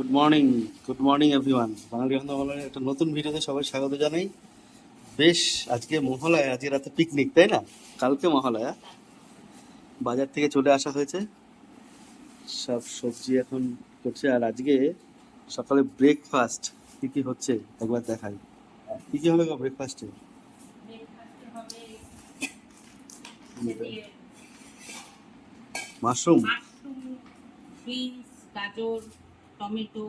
Good morning good morning everyone বাঙালি বান্ধব বাংলার একটা নতুন ভিডিওতে সবাই স্বাগত জানাই। বেশ আজকে মহালয়া আজকে রাতে পিকনিক তাই না? কালকে মহালয়া। বাজার থেকে চলে আসা হয়েছে। সব সবজি এখন করছে আর আজকে সকালে ব্রেকফাস্ট কি কি হচ্ছে একবার দেখাই। কি কি হবে ব্রেকফাস্টে ব্রেকফাস্টে মাশরুম গাজর। টমেটো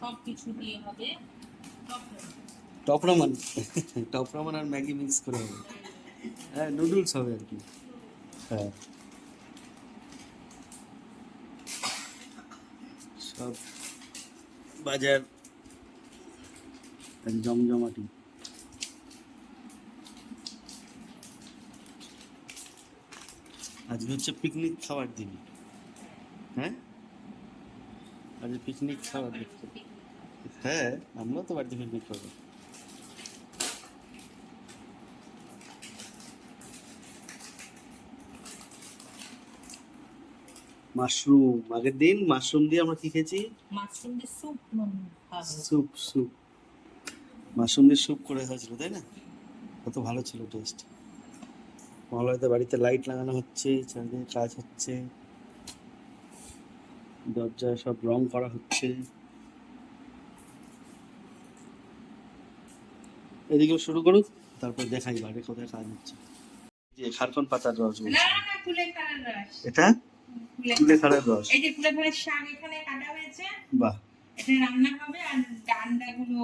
সব কিছু দিয়ে হবে। Top ramen? টপ রামান আর ম্যাগি মিক্স করে হবে। হ্যাঁ নুডলস হবে আর কি। হ্যাঁ। সব বাজার জমজমাটি। আজকে হচ্ছে পিকনিক খাওয়ার দিন। হ্যাঁ? আজকে পিকনিক খাওয়ার দিন হ্যাঁ আমরাও তো বাড়িতে পিকনিক করব। মাশরুম আগের দিন মাশরুম দিয়ে আমরা কি খেয়েছি? মাশরুম দিয়ে স্যুপ খাবে স্যুপ স্যুপ মাশরুম দিয়ে স্যুপ করে হয়েছিল তাই না? কত ভালো ছিল টেস্ট মহালয়াতে বাড়িতে লাইট লাগানো হচ্ছে চারিদিকে কাজ হচ্ছে। দরজায় সব রং করা হচ্ছে। এদিকে শুরু করুক তারপর দেখাই বাইরে কোথায় কাজ হচ্ছে। যে খারকন পাতার রস বলছি। এটা? কুলে কুলে খাড়ার রস। এই যে কুলে খাড়ার শাক এখানে কাটা হয়েছে। বাহ। এটা রান্না হবে আর ডান্ডাগুলো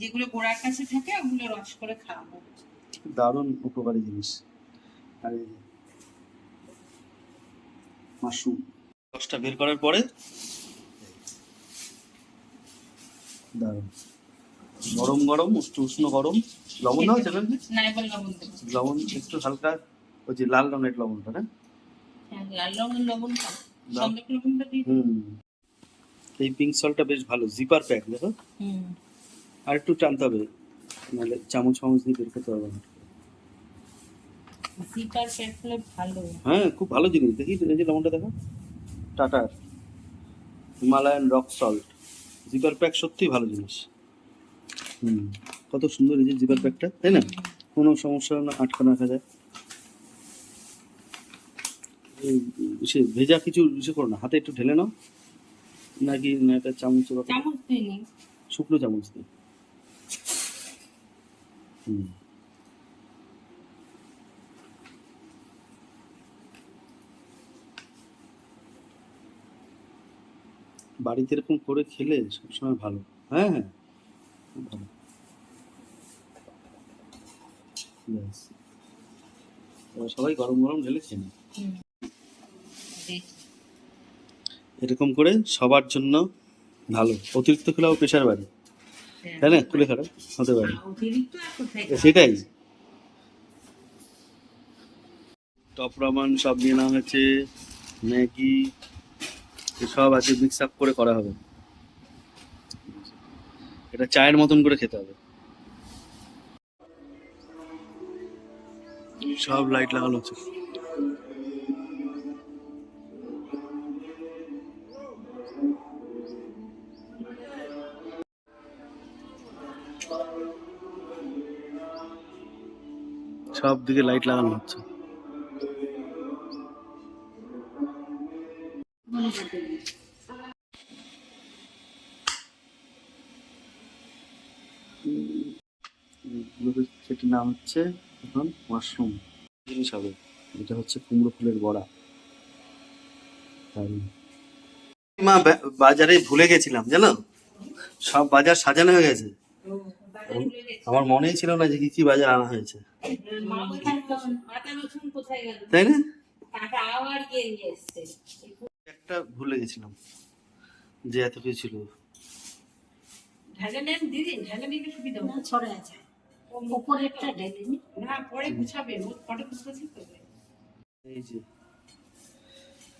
যেগুলো গোড়ার কাছে থাকে ওগুলো রস করে খাওয়াবো। দারুণ উপকারী জিনিস। আর মাশরুম। রসটা বের করার পরে গরম গরম উষ্ণ উষ্ণ গরম। লবণ দাও চ্যানেল না এবার লবণ একটু হালকা ওই যে লাল রঙের লবণটা না? হ্যাঁ, লাল রঙের লবণ খাও। লবণটা হুম। এই পিঙ্ক সলটা বেশ ভালো জিপার প্যাক দেখো। আর একটু টানতে হবে নাহলে চামচ চামচ দিয়ে বের করতে না। জিপার প্যাক ভালো। হ্যাঁ খুব ভালো জিনিস। দেখি এই যে লবণটা দেখো। টাটার Himalayan rock salt. Zipper pack সত্যি ভালো জিনিস। হুম কত সুন্দর এই যে জিপার প্যাকটা তাই না? কোনো সমস্যা না আটকা রাখা যায়। এই সে ভেজা কিছু ইসে করো না হাতে একটু ঢেলে নাও। নাকি না এটা চামচ চামচ শুকনো চামচ দিয়ে। হুম। বাড়িতে এরকম করে খেলে সবসময় ভালো। হ্যাঁ হ্যাঁ। ভালো সবাই গরম গরম ঢেলে খেয়ে নেয়। এরকম করে সবার জন্য ভালো। অতিরিক্ত খেলেও প্রেশার বাড়ে। তাই না? খুলে খারাপ হতে পারে। তো সেটাই। টপ রামান সব নিয়ে নেওয়া হয়েছে। ম্যাগি সব আছে মিক্স আপ করে করা হবে। এটা চায়ের মতন করে খেতে হবে। সব লাইট লাগানো হচ্ছে। সব দিকে লাইট লাগানো হচ্ছে। নাম হচ্ছে এখন মাশরুম জিনিস হবে? এটা হচ্ছে কুমড়ো ফুলের বড়া। মা বাজারে ভুলে গেছিলাম জানো? সব বাজার সাজানো হয়ে গেছে। আমার মনেই ছিল না যে কি কি বাজার আনা হয়েছে। তাই না? নিয়ে একটা ভুলে গেছিলাম যে এত কিছু ছিল। ঢালে নেন দিদি ঢালে নিলে সুবিধা ছড়ে আছে। উপরেরটা ঢেলে নি। না পরে গুছাবে ফটো খুঁজতেছি তো। এই যে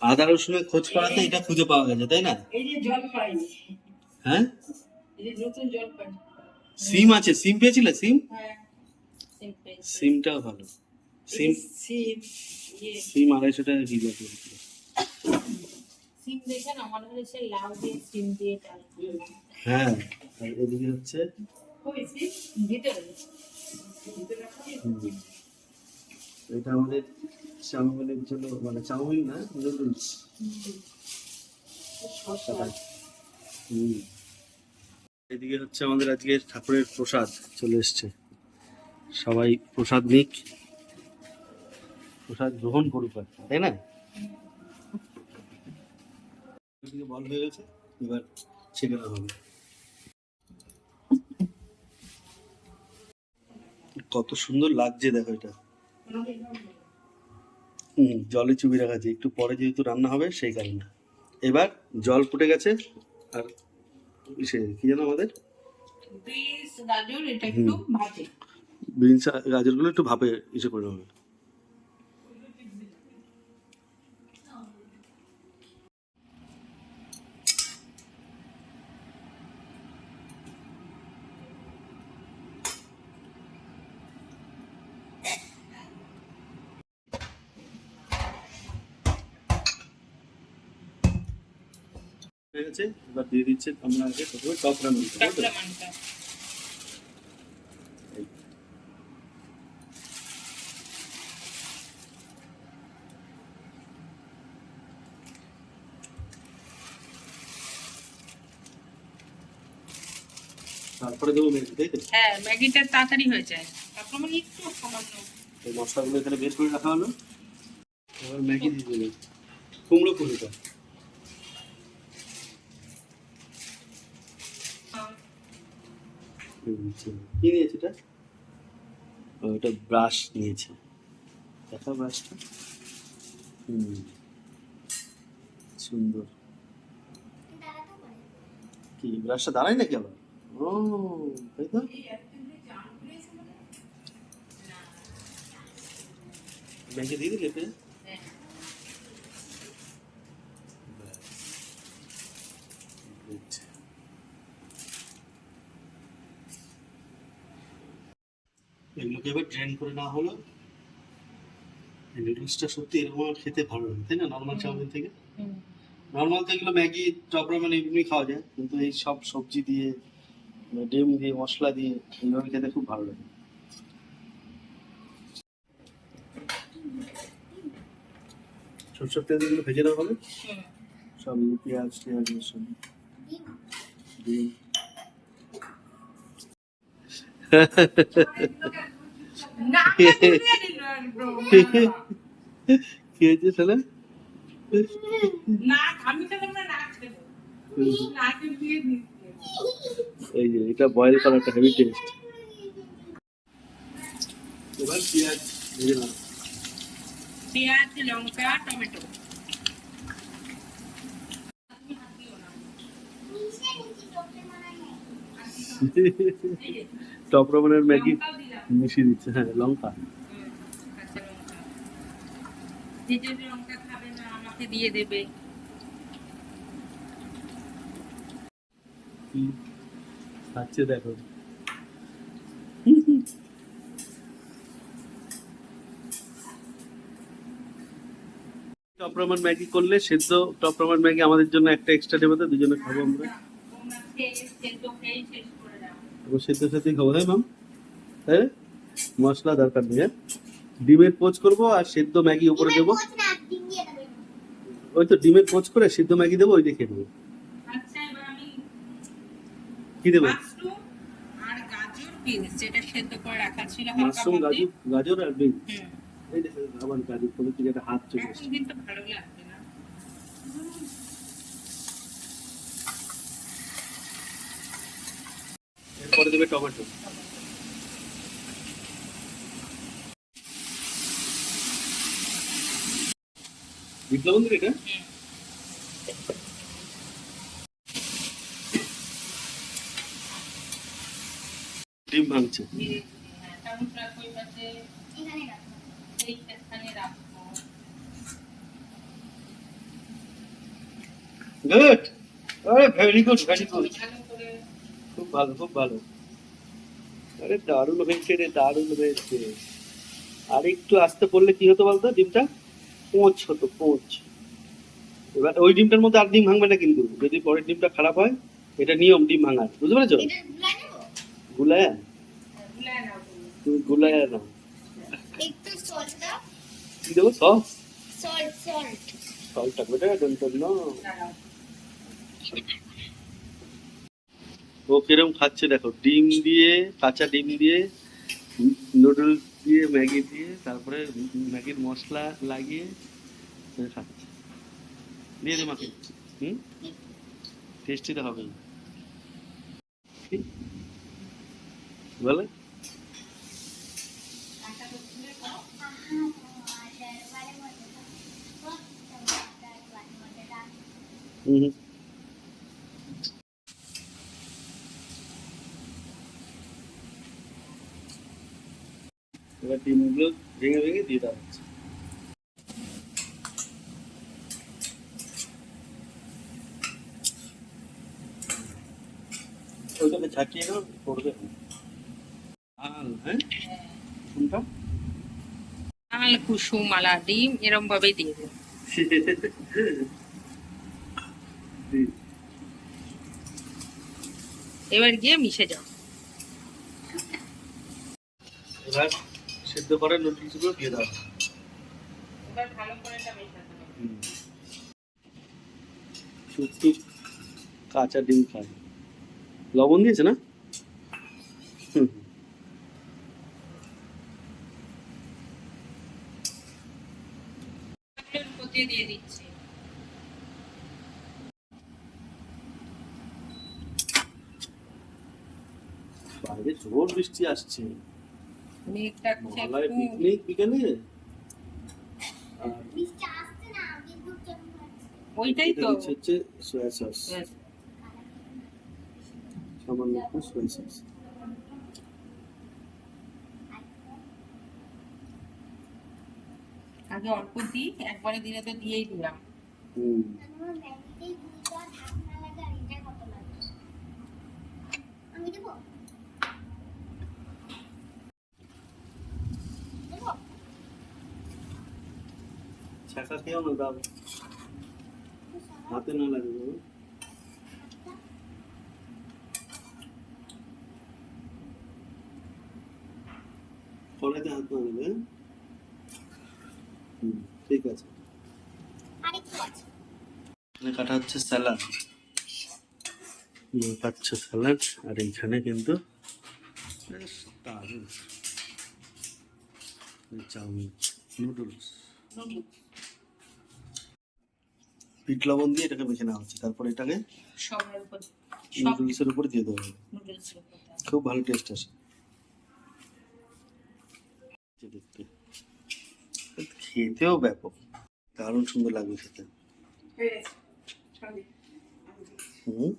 আদা রসুনের খোঁজ করাতে এটা খুঁজে পাওয়া গেছে তাই না? এই যে জল পাই। হ্যাঁ? এই যে নতুন জল পাই। সিম আছে সিম পেয়েছিলে সিম? হ্যাঁ সিমটাও ভালো। সিম সিম ইয়ে। সিম আড়াইশো টাকা কিলো করে। সিম দেখে না মনে হচ্ছে লাউ দিয়ে সিম দিয়ে ডাল হ্যাঁ আর এদিকে হচ্ছে এটা আমাদের চাউমিনের জন্য মানে চাউমিন না নুডলস। হুম। এদিকে হচ্ছে আমাদের আজকে ঠাকুরের প্রসাদ চলে এসছে। সবাই প্রসাদ নিক। প্রসাদ গ্রহণ করুক আর কি, তাই না? এদিকে বল হয়ে গেছে এবার ছেড়ে হবে। কত সুন্দর লাগছে দেখো এটা। হুম জলে চুবি রাখা আছে। একটু পরে যেহেতু রান্না হবে সেই কারণে। এবার জল ফুটে গেছে আর সে কি জানো আমাদের? বিনস গাজর এটা একটু ভাজে। বিনস গাজরগুলো একটু ভাপে ইসে করে হবে হয়ে গেছে এবার দিয়ে দিচ্ছে আমরা আগে প্রথমে কাঁকড়া মানটা তারপরে দেবো মেঘি তাই তো? হ্যাঁ ম্যাগিটা তাড়াতাড়ি হয়ে যায়। তারপর মানে একটু সামান্য। এই মশলাগুলো এখানে বের করে রাখা হলো। এবার ম্যাগি দিয়ে দেবে কুমড়ো কি নিয়েছে এটা? ও, এটা ব্রাশ নিয়েছে। দেখা ব্রাশটা হুম। সুন্দর। কি ব্রাশটা দাঁড়ায় নাকি আবার? ও তাই তো? ব্যাংকে দিয়ে দিলে এটা Great. এগুলোকে এবার ড্রেন করে না হলো নুডলসটা সত্যি এরকম খেতে ভালো লাগে তাই না? নর্মাল চাউমিন থেকে? নর্মাল তো এগুলো ম্যাগি টপ রামেন এমনি খাওয়া যায় কিন্তু এই সব সবজি দিয়ে মানে ডিম দিয়ে মশলা দিয়ে এইভাবে খেতে খুব ভালো লাগে। সরষের তেল দিয়ে ভেজে নেওয়া হবে? সব পেঁয়াজ টেয়াজ রসুন। ডিম। না ঘুরিয়ে দিল একদম। কি হয়েছে তাহলে না আমি খেলাম না না খেলো নাকে দিয়ে দিচ্ছে এই যে এটা বয়েল করাটা হেভি টেস্ট এবার পেঁয়াজ ভেজে নাও পেঁয়াজ লঙ্কা টমেটো টপ রমনের ম্যাগি লঙ্কাও দিলাম মিশিয়ে দিচ্ছে হ্যাঁ লঙ্কা। হুম, কাঁচা লঙ্কা যে যে লঙ্কা খাবে না আমাকে দিয়ে দেবে। কি খাচ্ছে দেখো। টপ রমন ম্যাগি করলে সেদ্ধ টপ রমন ম্যাগি আমাদের জন্য একটা এক্সট্রা দেবে তো দুজনে খাব আমরা। সেদ্ধ সাথেই খাব তাই ম্যাম হ্যাঁ? মশলা দরকার নেই হ্যাঁ? ডিমের পোচ করব আর সেদ্ধ ম্যাগি উপরে দেবো। ওই তো ডিমের পোচ করে সিদ্ধ ম্যাগি দেবো ওই দেখে দেবো আচ্ছা এবার আমি কি দেবো? মাশরুম গাজর বিনস যেটা সেদ্ধ করে রাখা ছিল হালকা মাশরুম ভাবে। গাজর আর বিন এই দেখো আবার গাজর করে কি একটা হাত চলে এখন কিন্তু ভালো লাগবে না। এরপরে দেবে টমেটো। বিপ্লব বন্ধু এটা? ডিম ভাঙছে। গুড। আরে ভেরি গুড ভেরি গুড খুব ভালো খুব ভালো। আরে, দারুণ হয়েছে রে, দারুণ হয়েছে। আর একটু আসতে পড়লে কি হতো বলতো, ডিমটা? পোঁচ হতো পোঁচ এবার ওই ডিমটার মধ্যে আর ডিম ভাঙবে না কিন্তু। যদি পরের ডিমটা খারাপ হয় এটা নিয়ম ডিম ভাঙার। বুঝতে পেরেছ? গুলায় নাও তুমি। গুলায় দাও। কি দেবো? সস? সল্ট না ও কিরম খাচ্ছে দেখো ডিম দিয়ে কাঁচা ডিম দিয়ে নুডলস দিয়ে ম্যাগি দিয়ে তারপরে ম্যাগির মশলা লাগিয়ে খাচ্ছে। দিয়ে দে মাকে। হুম? টেস্টি তো হবে। বলে? হুম হুম। এবার ডিমগুলো ভেঙে ভেঙে দিয়ে দেওয়া হচ্ছে। ওইটাকে দাও পড়বে। আল হ্যাঁ? কোনটা? কুসুম আলা ডিম এরম ভাবেই দিয়ে দেবো। এবার গিয়ে মিশে যাও। এবার সেদ্ধ করে নুডলসগুলো দিয়ে দাও। এবার ভালো করে এটা মেশাতে হবে। শুধু কাঁচা ডিম খায় লবণ দিয়েছে না? হুম। দিয়ে দিচ্ছি। বাইরে জোর বৃষ্টি আসছে মেঘ ডাকছে মহালয় খুব। পিকনিক বিকেলে? ওইটাই তো। হচ্ছে হচ্ছে সোয়া সস। সামান্য একটু সোয়া সস আগে অল্প দিই একবারে দিলে তো দিয়েই দিলাম। হুম। আমার ম্যাগিতেই দুইটা ঢাকনা লাগে আর এটা কত লাগে আমি দেবো দেবো খেয়েও না দাও হাতে না লাগে বাবা। কড়াইতে হাত না লাগে হ্যাঁ? হুম ঠিক আছে। এখানে কাটা হচ্ছে স্যালাড। কাটছে স্যালাড আর এইখানে কিন্তু চাউমিন নুডলস। পিট লবণ দিয়ে এটাকে মেখে নেওয়া হচ্ছে। তারপর এটাকে নুডলসের উপর দিয়ে দেওয়া হবে। খুব ভালো টেস্ট আসে। দেখতে। খেতেও ব্যাপক। দারুণ সুন্দর লাগবে খেতে। হুম?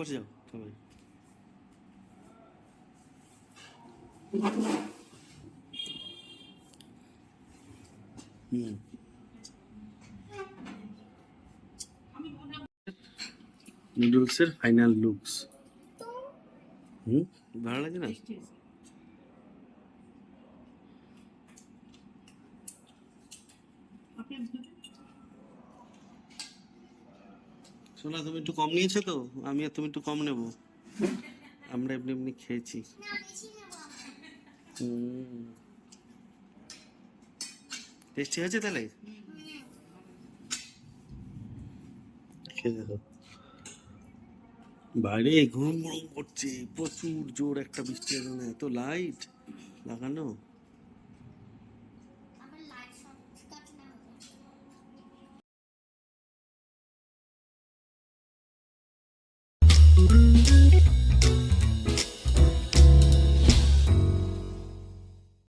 ওপাশে যাও সবাই হুম নুডলসের ফাইনাল লুকস হুম ভালো লাগে না টেস্টি হয়েছে। আপনি দুটো- শোনা তুমি একটু কম নিয়েছো তো? আমি আর তুমি একটু কম নেব। আমরা এমনি এমনি খেয়েছি। টেস্টি হয়েছে তাহলে? খেয়ে দেখো। বাইরে ঘুম ঘুম করছে, প্রচুর জোর একটা বৃষ্টি এত লাইট লাগানো।